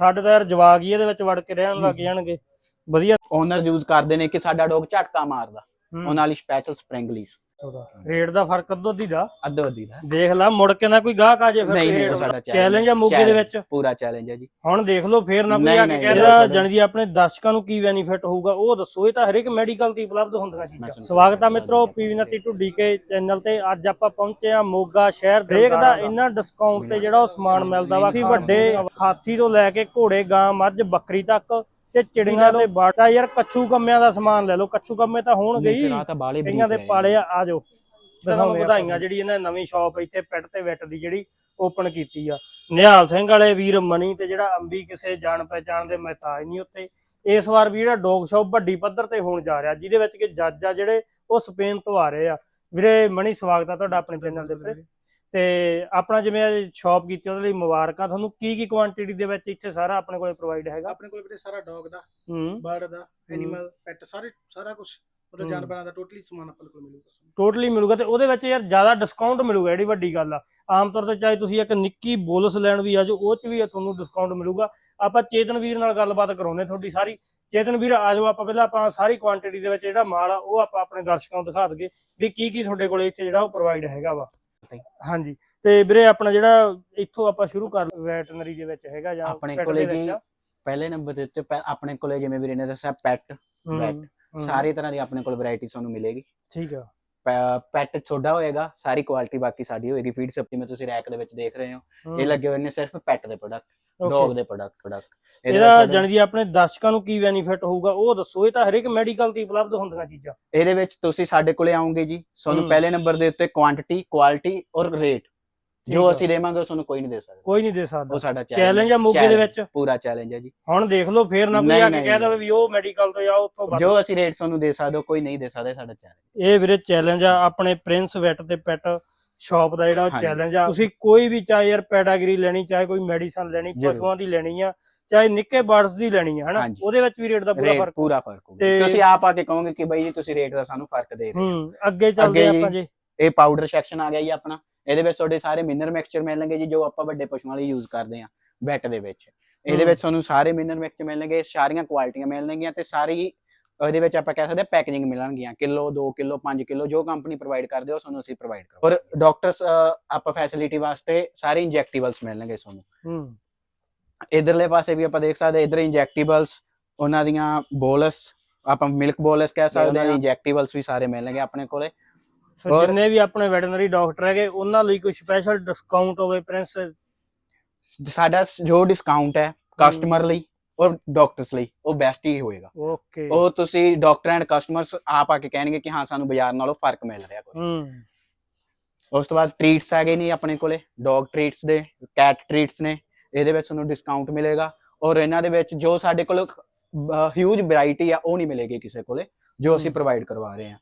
ਸਾਡੇ ਤਾਂ ਯਾਰ ਜਵਾਕ ਹੀ ਇਹਦੇ ਵਿੱਚ ਵੜ ਕੇ ਰਹਿਣ ਲੱਗ ਜਾਣਗੇ। ਵਧੀਆ। ਓਨਰ ਯੂਜ਼ ਕਰਦੇ ਨੇ ਕਿ ਸਾਡਾ ਡੌਗ ਝਟਕਾ ਮਾਰਦਾ। ਉਹਨਾਂ ਲਈ ਸਪੈਸ਼ਲ ਸਪ੍ਰਿੰਗ ਲੀਸ ਰੇਟ ਦਾ ਫ਼ਰਕ ਅੱਧੋ ਅੱਧੀ ਦਾ। ਅੱਧੋ ਅੱਧੀ ਦਾ। ਦੇਖ ਲੈ ਮੁੜ ਕੇ ਨਾ ਕੋਈ ਗਾਹਕ ਆ ਜੇ ਫਿਰ ਨਹੀਂ ਸਾਡਾ ਚੈਲੰਜ ਆ ਮੋਗੇ ਦੇ ਵਿੱਚ। ਪੂਰਾ ਚੈਲੰਜ ਹੈ ਜੀ। ਹੁਣ ਦੇਖ ਲਓ ਫੇਰ ਨਾ ਕੋਈ ਨਹੀਂ, ਆ ਕੇ ਨਹੀਂ, ਕਹਿ ਇਹਦਾ ਰਿਹਾ ਸਾਡਾ- ਜਾਣੀ ਦੀ ਆਪਣੇ ਦਰਸ਼ਕਾਂ ਨੂੰ ਕੀ ਬੈਨੀਫਿਟ ਹੋਊਗਾ ਉਹ ਦੱਸੋ ਇਹ ਤਾਂ ਹਰੇਕ ਮੈਡੀਕਲ ਤੇ ਉਪਲਬਧ ਹੁੰਦੀਆਂ ਚੀਜ਼ਾਂ। ਸਵਾਗਤ ਆ ਮਿੱਤਰੋ ਪੀਵੀ ਨਤੀ ਢੁੱਡੀ ਕੇ ਚੈਨਲ ਤੇ। ਅੱਜ ਆਪਾਂ ਪਹੁੰਚੇ ਆ ਮੋਗਾ ਸ਼ਹਿਰ। ਦੇਖਦਾ ਇੰਨਾ ਡਿਸਕਾਊਂਟ ਤੇ ਜਿਹੜਾ ਉਹ ਸਮਾਨ ਮਿਲਦਾ ਵਾ ਕਿ ਵੱਡੇ ਹਾਥੀ ਤੋਂ ਲੈ ਕੇ ਘੋੜੇ ਗਾਂ ਮੱਝ ਬੱਕਰੀ ਤੱਕ। ਤੇ ਚਿੜੀਆਂ ਤੇ ਬਾਟਾ ਯਾਰ ਕੱਛੂ ਕੰਮਿਆਂ ਦਾ ਸਮਾਨ ਲੈ ਲਓ ਕੱਛੂ ਕੰਮੇ ਤਾਂ ਹੋਣਗੇ ਹੀ। ਆ ਤਾਂ ਬਾਲੇ ਕਈਆਂ ਦੇ ਪਾਲੇ ਆ ਜਾਓ। ਤੁਹਾਨੂੰ ਵਧਾਈਆਂ ਜਿਹੜੀ ਇਹਨਾਂ ਨਵੀਂ ਸ਼ਾਪ ਇੱਥੇ ਪੈਟ ਤੇ ਵੈਟ ਦੀ ਜਿਹੜੀ ਓਪਨ ਕੀਤੀ ਆ। ਨਿਹਾਲ ਸਿੰਘ ਵਾਲੇ ਵੀਰ ਮਣੀ ਤੇ ਜਿਹੜਾ ਅੰਬੀ ਕਿਸੇ ਜਾਣ ਪਹਿਚਾਣ ਦੇ ਮਹਤਾਜ ਨਹੀਂ ਉੱਤੇ ਇਸ ਵਾਰ ਵੀ ਜਿਹੜਾ ਡੌਗ ਸ਼ਾਪ ਵੱਡੀ ਪੱਧਰ ਤੇ ਹੋਣ ਜਾ ਰਿਹਾ ਜਿਹਦੇ ਵਿੱਚ ਕਿ ਜੱਜ ਆ ਜਿਹੜੇ ਉਹ ਸਪੇਨ ਤੋਂ ਆ ਰਹੇ ਆ। ਵੀਰੇ ਮਣੀ ਸਵਾਗਤ ਆ ਤੁਹਾਡਾ ਆਪਣੇ ਚੈਨਲ ਦੇ ਉੱਤੇ। ਤੇ ਆਪਣਾ ਜਿਵੇਂ ਅੱਜ ਸ਼ਾਪ ਕੀਤੀ ਉਹਦੇ ਲਈ ਮੁਬਾਰਕਾਂ ਤੁਹਾਨੂੰ ਕੀ ਕੀ ਕੁਆਂਟੀਟੀ ਦੇ ਵਿੱਚ ਇੱਥੇ ਸਾਰਾ ਆਪਣੇ ਕੋਲੇ ਪ੍ਰੋਵਾਈਡ ਹੈਗਾ? ਆਪਣੇ ਕੋਲ ਵੀਰੇ ਸਾਰਾ ਡੌਗ ਦਾ ਹੂੰ। ਬਰਡ ਦਾ ਐਨੀਮਲ ਪੈਟ ਸਾਰੇ ਸਾਰਾ ਕੁਝ ਮਤਲਬ। ਜਾਨਵਰਾਂ ਦਾ ਟੋਟਲੀ ਸਮਾਨ ਆਪਣੇ ਕੋਲ ਮਿਲੂਗਾ ਟੋਟਲੀ ਮਿਲੂਗਾ ਤੇ ਉਹਦੇ ਵਿੱਚ ਯਾਰ ਜ਼ਿਆਦਾ ਡਿਸਕਾਊਂਟ ਮਿਲੂਗਾ ਜਿਹੜੀ ਵੱਡੀ ਗੱਲ ਆ। ਆਮ ਤੌਰ ਤੇ ਚਾਹੇ ਤੁਸੀਂ ਇੱਕ ਨਿੱਕੀ ਬੋਲਸ ਲੈਣ ਵੀ ਆਜੋ ਉਹ ਚ ਵੀ ਤੁਹਾਨੂੰ ਡਿਸਕਾਊਂਟ ਮਿਲੂਗਾ। ਆਪਾਂ ਚੇਤਨ ਵੀਰ ਨਾਲ ਗੱਲਬਾਤ ਕਰਾਉਨੇ ਤੁਹਾਡੀ ਸਾਰੀ। ਚੇਤਨ ਵੀਰ ਆਜੋ ਆਪਾਂ ਪਹਿਲਾਂ ਆਪਾਂ ਸਾਰੀ ਕੁਆਂਟੀਟੀ ਦੇ ਵਿੱਚ ਜਿਹੜਾ ਮਾਲ ਆ ਉਹ ਆਪਾਂ ਆਪਣੇ ਦਰਸ਼ਕਾਂ ਨੂੰ ਦਿਖਾ ਦਈਏ ਵੀ ਕੀ ਕੀ ਤੁਹਾਡੇ ਕੋਲੇ ਇੱਥੇ ਜਿਹੜਾ ਉਹ ਪ੍ਰੋਵਾਈਡ ਹੈਗਾ ਵਾ। ਹਾਂਜੀ। ਤੇ ਵੀਰੇ ਆਪਣਾ ਜਿਹੜਾ ਇੱਥੋਂ ਆਪਾਂ ਸ਼ੁਰੂ ਕਰ ਵੈਟਰਨਰੀ ਦੇ ਵਿੱਚ ਹੈਗਾ ਜਾਂ ਆਪਣੇ pet ਕੋਲੇ ਦੇ ਜੀ। ਪਹਿਲੇ ਨੰਬਰ ਦੇ ਉੱਤੇ ਪੈ- ਆਪਣੇ ਕੋਲੇ ਜਿਵੇਂ ਵੀਰੇ ਨੇ ਦੱਸਿਆ ਪੈਟ ਹੂੰ, ਵੈਟ ਹੂੰ, ਸਾਰੀ ਤਰ੍ਹਾਂ ਦੀ ਆਪਣੇ ਕੋਲ ਵੈਰਾਈਟੀ ਤੁਹਾਨੂੰ ਮਿਲੇਗੀ। ਠੀਕ ਆ। ਪੈਟ ਛੋਡਾ ਹੋਏਗਾ ਸਾਰੀ ਕੁਆਲਿਟੀ ਬਾਕੀ ਸਾਡੀ ਹੋਏਗੀ ਫੀਡ ਸਬਜ਼ੀ ਮੈਂ ਤੁਸੀਂ ਰੈਕ ਦੇ ਵਿੱਚ ਦੇਖ ਰਹੇ ਹੋ। ਇਹ ਲੱਗੇ ਹੋਏ ਨੇ ਸਿਰਫ ਪੈਟ ਦੇ ਪ੍ਰੋਡਕਟ। ਡੌਗ ਦੇ ਪ੍ਰੋਡਕਟ ਪ੍ਰੋਡਕਟ ਇਹਦਾ ਜਾਣੀ ਦੀ ਆਪਣੇ ਦਰਸ਼ਕਾਂ ਨੂੰ ਕੀ ਬੈਨੀਫਿਟ ਹੋਊਗਾ ਉਹ ਦੱਸੋ ਇਹ ਤਾਂ ਹਰੇਕ ਮੈਡੀਕਲ ਤੇ ਉਪਲਬਧ ਹੁੰਦੀਆਂ ਚੀਜ਼ਾਂ। ਇਹਦੇ ਵਿੱਚ ਤੁਸੀਂ ਸਾਡੇ ਕੋਲੇ ਆਓਗੇ ਜੀ ਤੁਹਾਨੂੰ। ਪਹਿਲੇ ਨੰਬਰ ਦੇ ਉੱਤੇ ਕੁਆਂਟੀਟੀ ਕੁਆਲਿਟੀ ਔਰ ਰੇਟ ਜੋ। ਅਸੀਂ ਦੇਵਾਂਗੇ ਉਹ ਤੁਹਾਨੂੰ ਕੋਈ ਨਹੀਂ ਦੇ ਸਕਦਾ। ਕੋਈ ਨਹੀਂ ਦੇ ਉਹ ਸਕਦਾ ਸਾਡਾ ਚੈਲੰਜ ਆ ਮੋਗੇ ਦੇ ਵਿੱਚ। ਪੂਰਾ ਚੈਲੰਜ ਹੈ ਜੀ। ਹੁਣ ਦੇਖ ਲਓ ਫੇਰ ਨਾ ਕੋਈ ਆ ਕੇ ਕਹਿ ਦੇਵੇ ਵੀ ਉਹ ਮੈਡੀਕਲ ਤੋਂ ਜਾਂ ਉੱਥੋਂ ਜੋ ਅਸੀਂ ਰੇਟ ਤੁਹਾਨੂੰ ਦੇ ਸਕਦੇ ਕੋਈ ਨਹੀਂ ਦੇ ਸਕਦਾ ਸਾਡਾ ਚੈਲੰਜ ਇਹ ਵੀਰੇ ਚੈਲੰਜ ਆ ਆਪਣੇ ਪ੍ਰਿੰਸ ਵੈਟ ਤੇ ਪੈਟ ਸ਼ਾਪ ਦਾ ਜਿਹੜਾ। ਚੈਲੰਜ ਆ। ਤੁਸੀਂ ਕੋਈ ਵੀ ਚਾਹੇ ਯਾਰ ਪੈਡਾਗਰੀ ਲੈਣੀ ਚਾਹੇ ਕੋਈ ਮੈਡੀਸਨ ਲੈਣੀ। ਪਸ਼ੂਆਂ ਦੀ ਲੈਣੀ ਆ ਚਾਹੇ ਨਿੱਕੇ ਬਰਡਸ ਦੀ ਲੈਣੀ ਆ ਹਨਾ। ਉਹਦੇ ਵਿੱਚ ਵੀ ਰੇਟ ਦਾ ਪੂਰਾ ਫ਼ਰਕ ਪੂਰਾ ਫ਼ਰਕ ਹੋਊਗਾ। ਤੁਸੀਂ ਆਪ ਆ ਕੇ ਕਹੋਗੇ ਕਿ ਬਈ ਜੀ ਤੁਸੀਂ ਰੇਟ ਦਾ ਸਾਨੂੰ ਫ਼ਰਕ ਦੇ ਰਹੇ ਹੋ। ਅੱਗੇ ਚੱਲਦੇ ਆਪਾਂ। ਜੀ ਇਹ ਪਾਊਡਰ ਸੈਕਸ਼ਨ ਆ ਗਿਆ ਜੀ ਆਪਣਾ। ਇਹਦੇ ਵਿੱਚ ਤੁਹਾਡੇ ਸਾਰੇ ਮਿਨਰਲ ਮਿਕਸਚਰ ਮਿਲਣਗੇ ਜੀ ਜੋ ਆਪਾਂ ਵੱਡੇ ਪਸ਼ੂਆਂ ਲਈ ਯੂਜ਼ ਕਰਦੇ ਆ ਵੈਟ ਦੇ ਵਿੱਚ। ਇਹਦੇ। ਵਿੱਚ ਤੁਹਾਨੂੰ ਸਾਰੇ ਮਿਨਰਲ ਮਿਕਸਚਰ ਮਿਲਣਗੇ ਸਾਰੀਆਂ ਕੁਆਲਿਟੀਆਂ ਮਿਲਣਗੀਆਂ ਤੇ ਸਾਰੀ ਇਹਦੇ ਵਿੱਚ ਆਪਾਂ ਕਹਿ ਸਕਦੇ ਪੈਕੇਜਿੰਗ ਮਿਲਣਗੀਆਂ। ਕਿਲੋ 2 ਕਿਲੋ 5 ਕਿਲੋ ਜੋ ਕੰਪਨੀ ਪ੍ਰੋਵਾਈਡ ਕਰਦੇ ਹੋ ਤੁਹਾਨੂੰ ਅਸੀਂ ਪ੍ਰੋਵਾਈਡ ਕਰਾਂਗੇ। ਔਰ ਡਾਕਟਰਸ ਆਪਾਂ ਫੈਸਿਲਿਟੀ ਵਾਸਤੇ ਸਾਰੇ ਇੰਜੈਕਟੇਬਲਸ ਮਿਲਣਗੇ ਤੁਹਾਨੂੰ। ਹੂੰ ਇਧਰਲੇ ਪਾਸੇ ਵੀ ਆਪਾਂ ਦੇਖ ਸਕਦੇ ਇਧਰ ਇੰਜੈਕਟੇਬਲਸ ਉਹਨਾਂ ਦੀਆਂ ਬੋਲਸ ਆਪਾਂ ਮਿਲਕ ਬੋਲਸ ਕਹਿ ਸਕਦੇ ਹਾਂ। ਇੰਜੈਕਟੇਬਲਸ ਵੀ ਸਾਰੇ ਮਿਲਣਗੇ ਆਪਣੇ ਕੋਲੇ। ਸੋ ਜਿੰਨੇ ਵੀ ਆਪਣੇ ਵੈਟਰਨਰੀ ਡਾਕਟਰ ਹੈਗੇ ਉਹਨਾਂ ਲਈ ਕੋਈ ਸਪੈਸ਼ਲ ਡਿਸਕਾਊਂਟ ਹੋਵੇ ਪ੍ਰਿੰਸ? ਸਾਡਾ ਜੋ ਡਿਸਕਾਊਂਟ ਹੈ ਕਸਟਮਰ ਲਈ ਔਰ ਡਾਕਟਰਸ ਲਈ ਉਹ ਬੈਸਟ ਹੀ ਹੋਏਗਾ। ਓਕੇ ਉਹ ਤੁਸੀਂ ਡਾਕਟਰ ਐਂਡ ਕਸਟਮਰਸ ਆਪ ਆ ਕੇ ਕਹਿਣਗੇ ਕਿ ਹਾਂ ਸਾਨੂੰ ਬਾਜ਼ਾਰ ਨਾਲੋਂ ਫ਼ਰਕ ਮਿਲ ਰਿਹਾ ਕੁਝ ਹੂੰ। ਉਸ ਤੋਂ ਬਾਅਦ ਟ੍ਰੀਟਸ ਹੈਗੇ ਨਹੀਂ ਆਪਣੇ ਕੋਲੇ ਡੌਗ ਟ੍ਰੀਟਸ ਦੇ ਕੈਟ ਟ੍ਰੀਟਸ ਨੇ ਇਹਦੇ ਵਿੱਚ ਤੁਹਾਨੂੰ ਡਿਸਕਾਊਂਟ ਮਿਲੇਗਾ। ਔਰ ਇਹਨਾਂ ਦੇ ਵਿੱਚ ਜੋ ਸਾਡੇ ਕੋਲ ਹਿਊਜ ਵੈਰਾਈਟੀ ਆ ਉਹ ਨਹੀਂ ਮਿਲੇਗੀ ਕਿਸੇ ਕੋਲੇ ਜੋ ਅਸੀਂ। ਪ੍ਰੋਵਾਈਡ ਕਰਵਾ ਰਹੇ ਹੂੰ।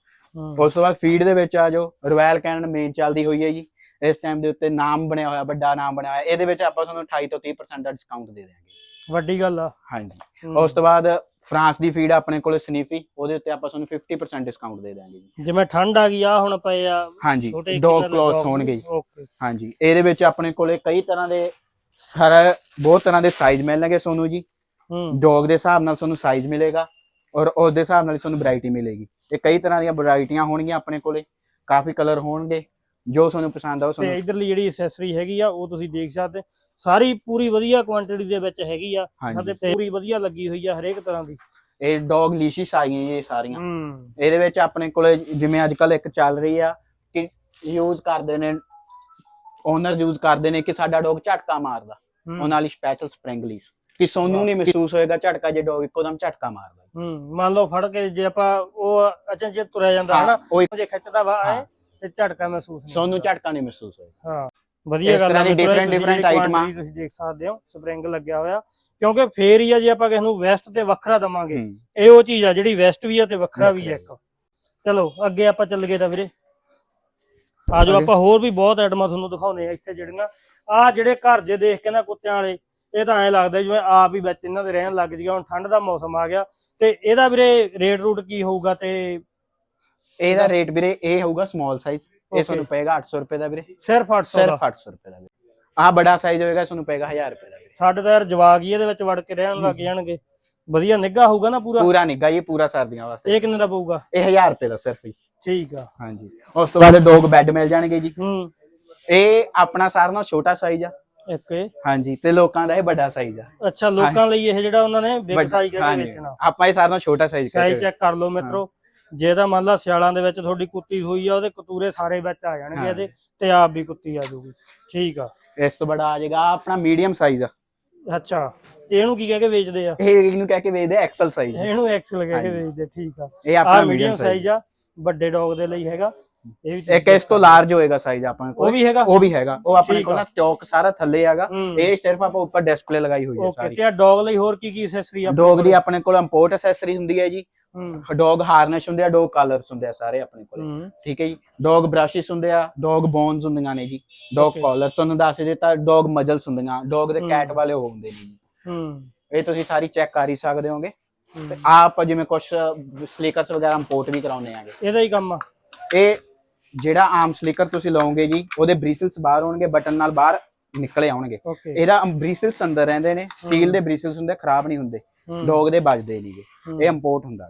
ਉਸ ਤੋਂ ਬਾਅਦ ਫੀਡ ਦੇ ਵਿੱਚ ਆ ਜੋ ਰੋਇਲ ਕੈਨਨ ਮੇਨ ਚੱਲਦੀ ਹੋਈ ਹੈ ਜੀ। ਇਸ ਟਾਈਮ ਦੇ ਉੱਤੇ ਨਾਮ ਬਣਿਆ ਹੋਇਆ ਵੱਡਾ ਨਾਮ ਬਣਿਆ ਹੋਇਆ ਇਹਦੇ ਵਿੱਚ ਆਪਾਂ ਤੁਹਾਨੂੰ 28 ਤੋਂ 30% ਦਾ ਡਿਸਕਾਊਂਟ ਦੇ ਦਿਆਂਗੇ। ਵੱਡੀ ਗੱਲ ਆ। ਹਾਂਜੀ। ਉਸ ਤੋਂ ਬਾਅਦ ਫਰਾਂਸ ਦੀ ਫੀਡ ਆਪਣੇ ਕੋਲੇ ਸਨੀਫੀ ਉਹਦੇ ਉੱਤੇ ਆਪਾਂ ਤੁਹਾਨੂੰ 50% ਡਿਸਕਾਊਂਟ ਦੇ ਦਾਂਗੇ ਜਿਵੇਂ ਠੰਡ ਆ ਗਈ ਆ ਹੁਣ ਪਏ ਆ ਹਾਂਜੀ ਡੌਗ ਕਿੰਨਰ ਕਲੋਥ dog ਹੋਣਗੇ ਜੀ। ਓਕੇ ਹਾਂਜੀ ਇਹਦੇ ਵਿੱਚ ਆਪਣੇ ਕੋਲੇ ਕਈ ਤਰ੍ਹਾਂ ਦੇ ਸਾਰਾ ਬਹੁਤ ਤਰ੍ਹਾਂ ਦੇ ਸਾਈਜ਼ ਮਿਲਣਗੇ ਤੁਹਾਨੂੰ ਜੀ। ਹੂੰ। ਡੌਗ ਦੇ ਹਿਸਾਬ ਨਾਲ ਤੁਹਾਨੂੰ ਸਾਈਜ਼ ਮਿਲੇਗਾ। ਔਰ ਉਸ ਦੇ ਹਿਸਾਬ ਨਾਲ ਹੀ ਤੁਹਾਨੂੰ ਵੈਰਾਈਟੀ ਮਿਲੇਗੀ। ਇਹ ਕਈ ਤਰ੍ਹਾਂ ਦੀਆਂ ਵੈਰਾਈਟੀਆਂ ਹੋਣਗੀਆਂ ਆਪਣੇ ਕੋਲੇ ਕਾਫੀ ਕਲਰ ਹੋਣਗੇ। ਜੋ ਤੁਹਾਨੂੰ ਪਸੰਦ ਆ ਉਹ ਤੇ ਤੁਹਾਨੂੰ ਇਧਰਲੀ ਜਿਹੜੀ ਐਕਸੈਸਰੀ ਹੈਗੀ ਆ ਉਹ ਤੁਸੀਂ ਦੇਖ ਸਕਦੇ। ਸਾਰੀ ਪੂਰੀ ਵਧੀਆ ਕੁਆਂਟੀਟੀ ਦੇ ਵਿੱਚ ਹੈਗੀ ਆ। ਹਾਂਜੀ। ਸਾਡੇ ਪੂਰੀ ਵਧੀਆ ਲੱਗੀ ਹੋਈ ਆ ਹਰੇਕ ਤਰ੍ਹਾਂ ਦੀ। ਇਹ ਡੌਗ ਲੀਸ਼ਿਸ ਆਈਆਂ ਜੀ ਇਹ ਸਾਰੀਆਂ। ਹੂੰ। ਇਹਦੇ ਵਿੱਚ ਆਪਣੇ ਕੋਲੇ ਜਿਵੇਂ ਅੱਜ ਕੱਲ ਇੱਕ ਚੱਲ ਰਹੀ ਆ ਕਿ ਯੂਜ਼ ਕਰਦੇ ਨੇ ਓਨਰ ਯੂਜ਼ ਕਰਦੇ ਨੇ ਕਿ ਸਾਡਾ ਡੌਗ ਝਟਕਾ ਮਾਰਦਾ। ਉਹਨਾਂ ਲਈ ਸਪੈਸ਼ਲ ਸਪ੍ਰਿੰਗ ਲੀਸ ਕਿ ਸੋਨੂੰ ਨਹੀਂ ਮਹਿਸੂਸ ਹੋਏਗਾ ਝਟਕਾ ਜੇ ਡੌਗ ਇੱਕੋਦਮ ਝਟਕਾ ਮਾਰਦਾ ਹੂੰ ਮੰਨ ਲਓ ਫੜ ਕੇ ਜੇ ਆਪਾਂ ਉਹ ਅਚਨ ਜੇ ਤੁਰਿਆ ਜਾਂਦਾ ਹਨਾ ਉਹ ਇੱਕ- ਜੇ ਖਿੱਚਦਾ ਵਾ ਐ ਹਾਂ। ਤੇ ਝਟਕਾ ਮਹਿਸੂਸ ਨਹੀਂ ਸੋਨੂੰ। ਝਟਕਾ ਨਹੀਂ ਮਹਿਸੂਸ ਹੋਏਗਾ ਹਾਂ ਵਧੀਆ ਗੱਲ ਤੁਸੀਂ different ਜਿਹੜੀ ਆਈਟਮਾਂ। ਤੁਸੀਂ ਦੇਖ ਸਕਦੇ ਹੋ ਸਪਰਿੰਗ ਲੱਗਿਆ ਹੋਇਆ ਕਿਉਂਕਿ ਫੇਰ ਹੀ ਆ ਜੇ ਆਪਾਂ ਕਿਸ ਨੂੰ ਵੈਸਟ ਤੇ ਵੱਖਰਾ ਦਵਾਂਗੇ ਹੂੰ। ਇਹ ਉਹ ਚੀਜ਼ ਆ ਜਿਹੜੀ ਵੈਸਟ ਵੀ ਆ ਤੇ ਵੱਖਰਾ ਵੀ ਆ ਇੱਕ ਚਲੋ ਅੱਗੇ ਆਪਾਂ ਚੱਲ ਗਏ ਤਾਂ ਵੀਰੇ ਆਜੋ। ਆਪਾਂ ਹੋਰ ਵੀ ਬਹੁਤ ਆਈਟਮਾਂ ਤੁਹਾਨੂੰ ਦਿਖਾਉਨੇ ਆ ਇੱਥੇ ਜਿਹੜੀਆਂ ਆ ਜਿਹੜੇ ਘਰ ਜੇ ਦੇਖ ਕੇ ਨਾ ਕੁੱਤਿਆਂ ਵਾਲੇ ਇਹ ਤਾਂ ਐਂ ਲੱਗਦਾ ਜਿਵੇਂ ਆਪ ਹੀ ਵਿੱਚ ਇਹਨਾਂ ਦੇ ਰਹਿਣ ਲੱਗ ਜੀਗਾ ਹੁਣ ਠੰਡ ਦਾ ਮੌਸਮ ਆ ਗਿਆ। ਤੇ ਇਹਦਾ ਵੀਰੇ ਰੇਟ ਰੂਟ ਕੀ ਹੋਊਗਾ ਤੇ ਇਹਦਾ ਰੇਟ ਵੀਰੇ ਇਹ ਹੋਊਗਾ ਸਮਾਲ ਸਾਈਜ਼ ਇਹ. ਤੁਹਾਨੂੰ ਪਏਗਾ 800 ਰੁਪਏ ਦਾ ਵੀਰੇ। ਸਿਰਫ 800 ਦਾ? ਸਿਰਫ 800 ਰੁਪਏ ਦਾ ਆਹ ਬੜਾ ਸਾਈਜ਼ ਹੋਏਗਾ ਤੁਹਾਨੂੰ ਪਏਗਾ 1000 ਰੁਪਏ ਦਾ। ਸਾਡੇ ਤਾਂ ਯਾਰ ਜਵਾਕ ਹੀ ਇਹਦੇ ਵਿੱਚ ਵੜ ਕੇ ਰਹਿਣ ਲੱਗ ਜਾਣਗੇ। ਵਧੀਆ ਨਿੱਘਾ ਹੋਊਗਾ ਨਾ ਪੂਰਾ? ਪੂਰਾ ਨਿੱਗਾ ਜੀ ਪੂਰਾ ਸਰਦੀਆਂ ਵਾਸਤੇ। ਇਹ ਕਿੰਨੇ ਦਾ ਪਊਗਾ? ਇਹ 1000 ਰੁਪਏ ਦਾ ਸਿਰਫ ਜੀ। ਠੀਕ ਆ। ਹਾਂਜੀ। ਉਸ ਤੋਂ ਬਾਅਦ ਡੌਗ ਬੈੱਡ ਮਿਲ ਜਾਣਗੇ ਜੀ। ਹੂੰ। ਇਹ ਆਪਣਾ ਸਾਰਿਆਂ ਨਾਲੋਂ ਛੋਟਾ ਸਾਈਜ਼ ਆ। ਇੱਕ ਇਹ? ਹਾਂਜੀ ਤੇ ਲੋਕਾਂ ਦਾ ਇਹ ਵੱਡਾ ਸਾਈਜ਼ ਆ। ਅੱਛਾ ਲੋਕਾਂ ਲਈ ਇਹ ਜਿਹੜਾ ਉਹਨਾਂ ਨੇ ਬਿਗ ਵੱਡ- ਸਾਈਜ਼ ਕਰਕੇ ਹਾਂਜੀ। ਵੇਚਣਾ ਆਪਾਂ ਇਹ ਸਾਰਿਆਂ ਨਾਲੋਂ ਛੋਟਾ ਸਾਈਜ਼ ਸਾਈਜ਼ ਚੈੱਕ ਕਰ ਲਓ ਮਿੱਤਰੋ। ਜੇ ਤਾਂ ਮੰਨ ਲਾ ਸਿਆਲਾਂ ਦੇ ਵਿੱਚ ਤੁਹਾਡੀ ਕੁੱਤੀ ਸੂਈ ਆ ਉਹਦੇ ਕਤੂਰੇ ਸਾਰੇ ਵਿੱਚ ਆ ਜਾਣਗੇ ਹਾਂ। ਇਹਦੇ ਤੇ ਆਪ ਵੀ ਕੁੱਤੀ ਆ ਜਾਊਗੀ। ਠੀਕ ਆ। ਇਸ ਤੋਂ ਬੜਾ ਆ ਜਾਏਗਾ ਆਹ ਆਪਣਾ ਮੀਡੀਅਮ ਸਾਈਜ਼ ਆ। ਅੱਛਾ ਤੇ ਇਹਨੂੰ ਕੀ ਕਹਿ ਕੇ ਵੇਚਦੇ ਆ? ਇਹ ਇਹਨੂੰ ਕਹਿ ਕੇ ਵੇਚਦੇ ਐਕਸਲ ਸਾਈਜ਼ ਇਹਨੂੰ ਐਕਸਲ ਕਹਿ ਕੇ ਹਾਂਜੀ। ਵੇਚਦੇ ਠੀਕ ਆ। ਇਹ ਆਪਣਾ ਮੀਡੀਅਮ ਸਾਈਜ਼ ਸਾਈਜ਼ ਆ ਵੱਡੇ ਡੌਗ ਦੇ ਲਈ ਹੈਗਾ। ਇੱਕ ਇਸ ਤੋਂ ਲਾਰਜ ਹੋਏਗਾ ਸਾਈਜ਼ ਉਹ ਕੋਲ। ਵੀ ਹੈਗਾ। ਉਹ ਵੀ ਹੈਗਾ। ਉਹ ਆਪਣੇ ਕੋਲ। ਨਾ ਸਟਾਕ ਸਾਰਾ ਥੱਲੇ ਹੈਗਾ। ਇਹ ਸਿਰਫ ਆਪਾਂ ਉੱਪਰ ਡਿਸਪਲੇ ਲਗਾਈ ਹੋਈ ਹੈ ਓਕੇ ਸਾਰੀ। ਤੇ ਆ ਡੌਗ ਲਈ ਹੋਰ ਕੀ ਕੀ ਐਕਸੈਸਰੀ ਆ ਡੌਗ ਦੀ ਆਪਣੇ ਕੋਲ ਇੰਪੋਰਟ ਐਕਸੈਸਰੀ ਹੁੰਦੀ ਹੈ ਜੀ। ਡੌਗ ਹਾਰਨੈਸ ਹੁੰਦੇ ਆ ਡੌਗ ਕਲਰਸ ਹੁੰਦੇ ਆ ਸਾਰੇ ਆਪਣੇ ਕੋਲ। ਠੀਕ ਹੈ ਜੀ। ਡੌਗ ਬ੍ਰਸ਼ਸ ਹੁੰਦੇ ਆ ਡੌਗ ਬੋਨਸ ਹੁੰਦੀਆਂ ਨੇ ਜੀ। ਡੌਗ. ਕਾਲਰਸ ਤੁਹਾਨੂੰ ਦੱਸ ਦਿੱਤਾ ਡੌਗ ਮਜਲਸ ਹੁੰਦੀਆਂ। ਡੌਗ ਦੇ। ਕੈਟ ਵਾਲੇ ਉਹ ਹੁੰਦੇ ਨੇ ਜੀ। ਇਹ ਤੁਸੀਂ ਸਾਰੀ ਚੈੱਕ ਕਰ ਹੀ ਸਕਦੇ ਹੋਗੇ। ਤੇ ਆਪਾਂ ਜਿਵੇਂ ਕੁਝ ਸਲੀਕਰਸ ਵਗੈਰਾ ਇੰਪੋਰਟ ਵੀ ਕਰਾਉਂਦੇ ਆਂਗੇ ਇਹਦਾ ਹੀ ਕੰਮ ਆ। ਇਹ ਜਿਹੜਾ ਆਮ ਸਲੀਕਰ ਤੁਸੀਂ ਲਓਗੇ ਜੀ ਉਹਦੇ ਬ੍ਰਿਸਲਸ ਬਾਹਰ ਹੋਣਗੇ ਬਟਨ ਨਾਲ ਬਾਹਰ ਨਿਕਲੇ ਆਉਣਗੇ। ਇਹਦਾ ਬ੍ਰਿਸਲਸ ਅੰਦਰ ਰਹਿੰਦੇ ਨੇ ਸਟੀਲ ਦੇ ਬ੍ਰਿਸਲਸ ਹੁੰਦੇ ਖਰਾਬ ਨਹੀਂ ਹੁੰਦੇ। ਡੌਗ ਦੇ ਵੱਜਦੇ ਨਹੀਂਗੇ। ਇਹ ਇੰਪੋਰਟ ਹੁੰਦਾ।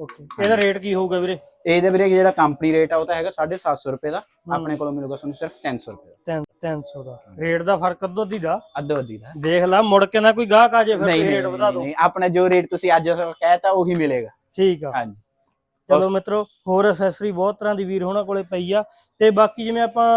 ਓਕੇ ਇਹਦਾ ਰੇਟ ਕੀ ਹੋਊਗਾ ਵੀਰੇ? ਇਹਦੇ ਵੀਰੇ ਜਿਹੜਾ ਕੰਪਨੀ ਰੇਟ ਆ ਉਹ ਤਾਂ ਹੈਗਾ 750 ਰੁਪਏ ਦਾ। ਆਪਣੇ ਕੋਲੋਂ ਮਿਲੂਗਾ ਤੁਹਾਨੂੰ ਸਿਰਫ 300 ਰੁਪਏ ਦਾ। 300 ਦਾ। ਰੇਟ ਦਾ ਫ਼ਰਕ ਅੱਧੋ ਅੱਧੀ ਦਾ? ਅੱਧੋ ਅੱਧੀ ਦਾ। ਦੇਖ ਲੈ ਮੁੜ ਕੇ ਨਾ ਕੋਈ ਗਾਹਕ ਆ ਜੇ ਫਿਰ ਰੇਟ ਵਧਾ ਦਿਓ ਨਹੀਂ ਆਪਣਾ ਜੋ ਰੇਟ ਤੁਸੀਂ ਅੱਜ ਕਹਿਤਾ ਉਹੀ ਮਿਲੇਗਾ। ਠੀਕ ਆ। ਹਾਂਜੀ। ਚਲੋ ਮਿੱਤਰੋ ਹੋਰ ਐਕਸੈਸਰੀ ਬਹੁਤ ਤਰ੍ਹਾਂ ਦੀ ਵੀਰ ਹੋਣਾ ਕੋਲੇ ਪਈ ਆ। ਤੇ ਬਾਕੀ ਜਿਵੇਂ ਆਪਾਂ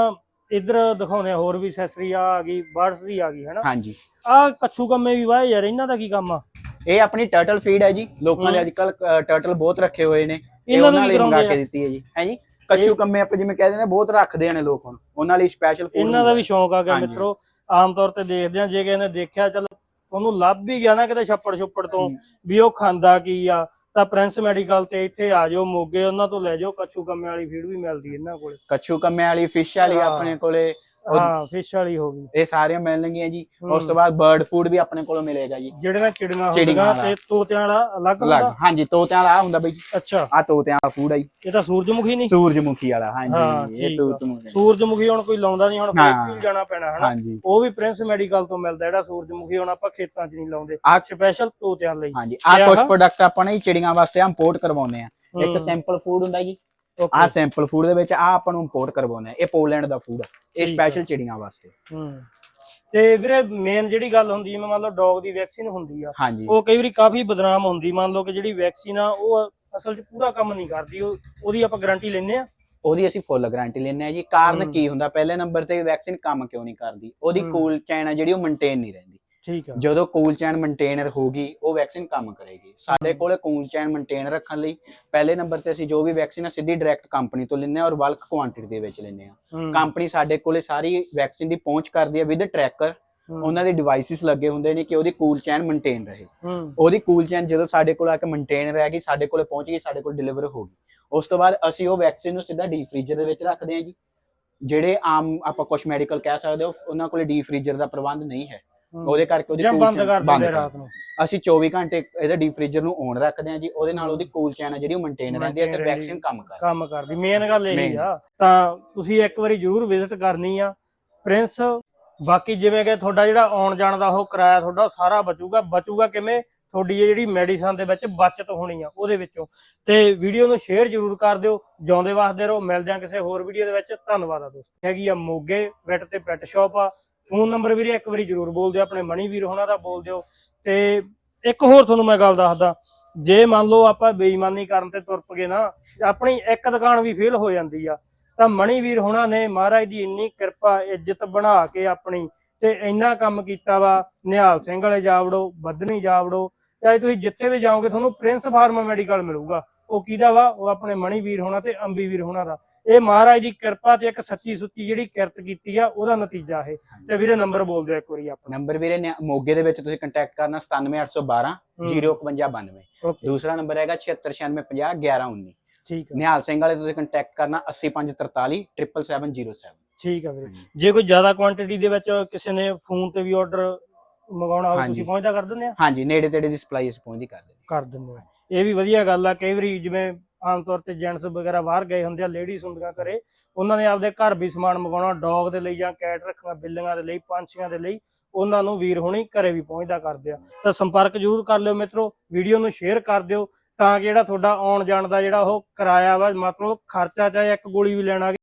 ਇੱਧਰ ਦਿਖਾਉਂਦੇ ਆ ਹੋਰ ਵੀ ਐਕਸੈਸਰੀ ਆ ਆ ਗਈ ਬਰਡਸ ਦੀ ਆ ਗਈ ਹੈਨਾ? ਹਾਂਜੀ। ਆ ਕੱਛੂ ਕੰਮੇ ਵੀ ਵਾਏ ਯਾਰ ਇਹਨਾਂ ਦਾ ਕੀ ਕੰਮ ਆ? ਇਹ ਆਪਣੀ ਟਰਟਲ ਫੀਡ ਹੈ ਜੀ। ਲੋਕਾਂ ਦੇ ਅੱਜ ਕੱਲ ਟਰਟਲ ਬਹੁਤ ਰੱਖੇ ਹੋਏ ਨੇ। ਇਹ ਇਹਨਾਂ ਨੂੰ ਉਹਨਾਂ ਲਈ ਮੰਗਾ ਕੇ ਦਿੱਤੀ ਹੈ ਜੀ। ਹੈ ਜੀ? ਕੱਚੂ ਕੰਮੇ ਆਪਾਂ ਜਿਵੇਂ ਕਹਿੰਦੇ ਨੇ ਬਹੁਤ ਰੱਖਦੇ ਨੇ ਲੋਕ ਹੁਣ। ਉਹਨਾਂ ਲਈ ਸਪੈਸ਼ਲ ਫੂਡ ਇਹਨਾਂ ਦਾ ਵੀ ਸ਼ੌਂਕ ਆ ਗਿਆ। ਮਿੱਤਰੋ। ਆਮ ਤੌਰ ਤੇ ਦੇਖਦੇ ਆ ਜੇ ਕਿਸੇ ਨੇ ਦੇਖਿਆ ਚਲ ਉਹਨੂੰ ਲੱਭ ਵੀ ਗਿਆ ਨਾ ਕਿਤੇ ਛੱਪੜ ਛੁੱਪੜ ਤੋਂ। ਵੀ ਉਹ ਖਾਂਦਾ ਕੀ ਆ ਤਾਂ ਪ੍ਰਿੰਸ ਮੈਡੀਕਲ ਤੇ ਇੱਥੇ ਆ ਜਾਓ ਮੋਗੇ ਉਹਨਾਂ ਤੋਂ ਲੈ ਜਾਓ ਕੱਛੂ ਕੰਮੇ ਵਾਲੀ ਫੀਡ ਵੀ ਮਿਲਦੀ ਇਹਨਾਂ ਕੋਲੇ ਕੱਚੂ ਕੰਮੇ ਵਾਲੀ ਫਿਸ਼ ਵਾਲੀ। ਆਪਣੇ ਕੋਲੇ ਹਾਂ ਫਿਸ਼ ਵਾਲੀ ਹੋ ਗਈ। ਇਹ ਸਾਰੀਆਂ ਮਿਲਣਗੀਆਂ ਜੀ। ਉਸ ਤੋਂ ਬਾਅਦ ਬਰਡ ਫੂਡ ਵੀ ਆਪਣੇ ਕੋਲੋਂ ਮਿਲੇਗਾ ਜੀ। ਜਿਹੜੇ ਨਾਲ ਚਿੜੀਆਂ ਹੁੰਦੀਆਂ। ਤੇ ਤੋਤਿਆਂ ਵਾਲਾ ਅਲੱਗ ਹੁੰਦਾ? ਹਾਂਜੀ ਤੋਤਿਆਂ ਵਾਲਾ ਹੁੰਦਾ ਬਈ ਅੱਛਾ। ਆ ਤੋਤਿਆਂ ਵਾਲਾ ਫੂਡ ਹੈ ਜੀ। ਇਹ ਤਾਂ ਸੂਰਜਮੁਖੀ ਨਹੀਂ? ਸੂਰਜਮੁਖੀ ਵਾਲਾ ਹਾਂਜੀ। ਇਹ ਆ। ਸੂਰਜਮੁਖੀ ਸੂਰਜਮੁਖੀ ਹੁਣ ਕੋਈ ਲਾਉਂਦਾ ਨਹੀਂ ਹੁਣ ਵੀ ਜਾਣਾ ਪੈਣਾ ਹਨਾ? ਉਹ ਵੀ ਪ੍ਰਿੰਸ ਮੈਡੀਕਲ ਤੋਂ ਮਿਲਦਾ ਜਿਹੜਾ ਸੂਰਜਮੁਖੀ ਹੁਣ ਆਪਾਂ ਖੇਤਾਂ 'ਚ ਨਹੀਂ ਲਾਉਂਦੇ। ਆ ਸਪੈਸ਼ਲ ਤੋਤਿਆਂ ਲਈ। ਹਾਂਜੀ। ਆ ਕੁਝ? ਪ੍ਰੋਡਕਟ ਆਪਾਂ ਨੇ ਚਿੜੀਆਂ ਵਾਸਤੇ ਇੰਪੋਰਟ ਕਰਵਾਉਨੇ ਆ। ਇੱਕ ਸੈਂਪਲ ਫੂਡ ਹੁੰਦਾ ਜੀ। ਆ ਸੈਂਪਲ ਫੂਡ ਦੇ ਵਿੱਚ ਆ ਆਪਾਂ ਨੂੰ ਇੰਪੋਰਟ ਕਰਵਾਉਣਾ ਹੈ। ਇਹ ਪੋਲੈਂਡ ਦਾ ਫੂਡ ਆ। ਇਹ। ਸਪੈਸ਼ਲ ਚਿੜੀਆਂ ਵਾਸਤੇ। ਹੂੰ। ਤੇ ਵੀਰੇ ਮੇਨ ਜਿਹੜੀ ਗੱਲ ਹੁੰਦੀ ਹੈ ਮੰਨ ਲਓ ਡੌਗ ਦੀ ਵੈਕਸੀਨ ਹੁੰਦੀ ਆ। ਉਹ ਕਈ ਵਾਰੀ ਕਾਫੀ ਬਦਨਾਮ ਹੁੰਦੀ। ਮੰਨ ਲਓ ਕਿ ਜਿਹੜੀ ਵੈਕਸੀਨ ਆ ਉਹ ਅਸਲ 'ਚ ਪੂਰਾ ਕੰਮ ਨਹੀਂ ਕਰਦੀ। ਉਹ ਉਹਦੀ ਆਪਾਂ ਗਾਰੰਟੀ ਲੈਂਦੇ ਆ। ਉਹਦੀ ਅਸੀਂ ਫੁੱਲ ਗਾਰੰਟੀ ਲੈਂਦੇ ਆ ਜੀ। ਕਾਰਨ। ਕੀ ਹੁੰਦਾ? ਪਹਿਲੇ ਨੰਬਰ ਤੇ ਵੈਕਸੀਨ ਕੰਮ ਕਿਉਂ ਨਹੀਂ ਕਰਦੀ? ਉਹਦੀ। ਕੂਲ ਚੈਨ ਆ ਜਿਹੜੀ ਉਹ ਮੇਨਟੇਨ ਨਹੀਂ ਰਹਿੰਦੀ। ਠੀਕ ਆ। ਜਦੋਂ ਕੂਲ ਚੈਨ ਮੇਨਟੇਨਰ ਹੋਗੀ ਉਹ ਵੈਕਸੀਨ ਕੰਮ ਕਰੇਗੀ। ਸਾਡੇ। ਕੋਲੇ ਕੂਲ ਚੈਨ ਮੇਨਟੇਨ ਰੱਖਣ ਲਈ ਪਹਿਲੇ ਨੰਬਰ ਤੇ ਅਸੀਂ ਜੋ ਵੀ ਵੈਕਸੀਨ ਆ ਸਿੱਧੀ ਡਾਇਰੈਕਟ ਕੰਪਨੀ ਤੋਂ ਲੈਂਦੇ ਆ ਔਰ ਬਲਕ ਕੁਆਂਟੀਟੀ ਦੇ ਵਿੱਚ ਲੈਂਦੇ ਆ। ਕੰਪਨੀ ਸਾਡੇ ਕੋਲੇ ਸਾਰੀ ਵੈਕਸੀਨ ਦੀ ਪਹੁੰਚ ਕਰਦੀ ਹੈ ਵਿਦ ਟਰੈਕਰ ਉਹਨਾਂ ਦੇ ਡਿਵਾਈਸਿਸ ਲੱਗੇ ਹੁੰਦੇ ਨੇ ਕਿ ਉਹਦੀ ਕੂਲ ਚੈਨ ਮੇਨਟੇਨ ਰਹੇ। ਉਹਦੀ ਕੂਲ ਚੈਨ ਜਦੋਂ ਸਾਡੇ ਕੋਲ ਆ ਕੇ ਮੇਨਟੇਨ ਰਹਿ ਗਈ ਸਾਡੇ ਕੋਲੇ ਪਹੁੰਚ ਗਈ ਸਾਡੇ ਕੋਲ ਡਿਲੀਵਰ ਹੋ ਗਈ। ਉਸ ਤੋਂ ਬਾਅਦ ਅਸੀਂ ਉਹ ਵੈਕਸੀਨ ਨੂੰ ਸਿੱਧਾ ਡੀਪ ਫ੍ਰੀਜ਼ਰ ਦੇ ਵਿੱਚ ਰੱਖਦੇ ਹਾਂ ਜੀ। ਜਿਹੜੇ ਆਮ ਆਪਾਂ ਕੁਝ ਮੈਡੀਕਲ ਕਹਿ ਸਕਦੇ ਹੋ ਉਹਨਾਂ ਕੋਲੇ ਡੀਪ ਫ੍ਰੀਜ਼ਰ ਦਾ ਪ੍ਰਬੰਧ ਨਹੀਂ ਹੂੰ। ਉਹਦੇ ਕਰਕੇ ਉਹਦੀ ਜਾਂ ਬੰਦ ਕਰ ਦਿੰਦੇ ਰਾਤ ਨੂੰ। ਅਸੀਂ 24 ਘੰਟੇ ਇਹਦੇ ਡੀਪ ਫ੍ਰੀਜ਼ਰ ਨੂੰ ਔਨ ਰੱਖਦੇ ਹਾਂ ਜੀ ਉਹਦੇ ਨਾਲ ਉਹਦੀ ਕੂਲ ਚੈਨ ਹੈ ਜਿਹੜੀ ਉਹ ਮੇਨਟੇਨ ਰਹਿੰਦੀ ਹੈ ਤੇ। ਵੈਕਸੀਨ ਕੰਮ ਕਰਦੀ। ਕੰਮ ਕਰਦੀ। ਮੇਨ ਗੱਲ ਇਹੀ। ਆ ਤਾਂ ਤੁਸੀਂ ਇੱਕ ਵਾਰੀ ਜ਼ਰੂਰ ਵਿਜ਼ਿਟ ਕਰਨੀ ਆ। ਪ੍ਰਿੰਸ ਬਾਕੀ ਜਿਵੇਂ ਕਿ ਤੁਹਾਡਾ ਜਿਹੜਾ ਆਉਣ ਜਾਣ ਦਾ ਉਹ ਕਿਰਾਇਆ ਤੁਹਾਡਾ ਸਾਰਾ ਬਚੂਗਾ। ਬਚੂਗਾ ਕਿਵੇਂ? ਤੁਹਾਡੀ ਇਹ ਜਿਹੜੀ ਮੈਡੀਸਨ ਦੇ ਵਿੱਚ ਬਚਤ ਹੋਣੀ ਆ ਉਹਦੇ ਵਿੱਚੋਂ। ਤੇ ਵੀਡੀਓ ਨੂੰ ਸ਼ੇਅਰ ਜ਼ਰੂਰ ਕਰ ਦਿਓ। ਜਿਉਂਦੇ ਵਾਸਤੇ ਰਹੋ। ਮਿਲਦੇ ਆ ਕਿਸੇ ਹੋਰ ਵੀਡੀਓ ਦੇ ਵਿੱਚ। ਧੰਨਵਾਦ ਆ ਦੋਸਤੋ। ਹੈਗੀ ਆ ਮੋਗੇ ਵੈਟ ਤੇ ਪੈਟ ਸ਼ਾਪ ਆ। ਫੋਨ ਨੰਬਰ ਵੀਰੇ ਇੱਕ ਵਾਰੀ ਜ਼ਰੂਰ ਬੋਲ ਦਿਓ, ਆਪਣੇ ਮਣੀ ਵੀਰ ਹੋਣਾ ਦਾ ਬੋਲ ਦਿਓ। ਤੇ ਇੱਕ ਹੋਰ ਤੁਹਾਨੂੰ ਮੈਂ ਗੱਲ ਦੱਸਦਾ, ਜੇ ਮੰਨ ਲਓ ਆਪਾਂ ਬੇਈਮਾਨੀ ਕਰਨ ਤੇ ਤੁਰ ਪਗੇ ਨਾ, ਆਪਣੀ ਇੱਕ ਦੁਕਾਨ ਵੀ ਫੇਲ ਹੋ ਜਾਂਦੀ ਆ, ਤਾਂ ਮਣੀ ਵੀਰ ਹੋਣਾ ਨੇ ਮਹਾਰਾਜ ਦੀ ਇੰਨੀ ਕਿਰਪਾ, ਇੱਜ਼ਤ ਬਣਾ ਕੇ ਆਪਣੀ, ਤੇ ਇੰਨਾ ਕੰਮ ਕੀਤਾ ਵਾ, ਨਿਹਾਲ ਸਿੰਘ ਵਾਲੇ ਜਾਵੜੋ ਬਦਨੀ ਜਾਵੜੋ ਚਾਹੇ ਤੁਸੀਂ ਜਿੱਥੇ ਵੀ ਜਾਓਗੇ, ਤੁਹਾਨੂੰ ਪ੍ਰਿੰਸ ਫਾਰਮਾ ਮੈਡੀਕਲ ਮਿਲੂਗਾ। ਉਹ ਕਿਹਦਾ ਵਾ? ਉਹ ਆਪਣੇ ਮਣੀ ਵੀਰ ਹੋਣਾ ਤੇ ਅੰਬੀ ਵੀਰ ਹੋਣਾ ਦਾ। ਇਹ ਮਹਾਰਾਜ ਦੀ ਕਿਰਪਾ ਤੇ ਇੱਕ ਸੱਚੀ ਸੁੱਚੀ ਜਿਹੜੀ ਕਿਰਤ ਕੀਤੀ ਆ ਉਹਦਾ ਨਤੀਜਾ ਇਹ। ਤੇ ਵੀਰੇ ਨੰਬਰ ਬੋਲ ਦਿਓ ਇੱਕ ਵਾਰੀ ਆਪਣਾ। ਨੰਬਰ ਵੀਰੇ ਨਿਆ- ਮੋਗੇ ਦੇ ਵਿੱਚ ਤੁਸੀਂ ਕੰਟੈਕਟ ਕਰਨਾ 97812 05192 ਓਕੇ। ਦੂਸਰਾ ਨੰਬਰ ਹੈਗਾ 769550 1119 ਠੀਕ ਆ। ਨਿਹਾਲ ਸਿੰਘ ਵਾਲੇ ਤੁਸੀਂ ਕੰਟੈਕਟ ਕਰਨਾ 8543 77707 ਠੀਕ ਆ ਵੀਰੇ। ਜੇ ਕੋਈ ਜ਼ਿਆਦਾ ਕੁਆਂਟੀਟੀ ਦੇ ਵਿੱਚ ਕਿਸੇ ਨੇ ਫੋਨ ਤੇ ਵੀ ਆਰਡਰ ਮੰਗਾਉਣਾ ਹੋਵੇ ਹਾਂਜੀ। ਤੁਸੀਂ ਪਹੁੰਚਦਾ ਕਰ ਦਿੰਦੇ ਆ? ਹਾਂਜੀ ਨੇੜੇ ਤੇੜੇ ਦੀ ਸਪਲਾਈ ਅਸੀਂ ਪਹੁੰਚਦੀ ਕਰ ਦਿੰਦੇ ਕਰ ਦਿੰਦੇ ਆ। ਇਹ ਵੀ ਵਧੀਆ ਗੱਲ ਆ ਕਈ ਵਾਰੀ ਜਿਵੇਂ ਆਮ ਤੌਰ ਤੇ ਜੈਂਟਸ ਵਗੈਰਾ ਬਾਹਰ ਗਏ ਹੁੰਦੇ ਆ ਲੇਡੀਜ਼ ਹੁੰਦੀਆਂ ਘਰੇ ਉਹਨਾਂ ਨੇ ਆਪਦੇ ਘਰ ਵੀ ਸਮਾਨ ਮੰਗਾਉਣਾ ਡੌਗ ਦੇ ਲਈ ਜਾਂ ਕੈਟ ਰੱਖਣਾ ਬਿੱਲੀਆਂ ਦੇ ਲਈ ਪੰਛੀਆਂ ਦੇ ਲਈ ਉਹਨਾਂ ਨੂੰ ਵੀਰ ਹੁਣੀ ਘਰੇ ਵੀ ਪਹੁੰਚਦਾ ਕਰਦੇ ਆ। ਤਾਂ ਸੰਪਰਕ ਜ਼ਰੂਰ ਕਰ ਲਿਓ ਮਿੱਤਰੋ ਵੀਡੀਓ ਨੂੰ ਸ਼ੇਅਰ ਕਰ ਦਿਓ ਤਾਂ ਕਿ ਜਿਹੜਾ ਤੁਹਾਡਾ ਆਉਣ ਜਾਣ ਦਾ ਜਿਹੜਾ ਉਹ ਕਿਰਾਇਆ ਵਾ ਮਤਲਬ ਖਰਚਾ ਚਾਹੇ ਇੱਕ ਗੋਲੀ ਵੀ ਲੈਣਾ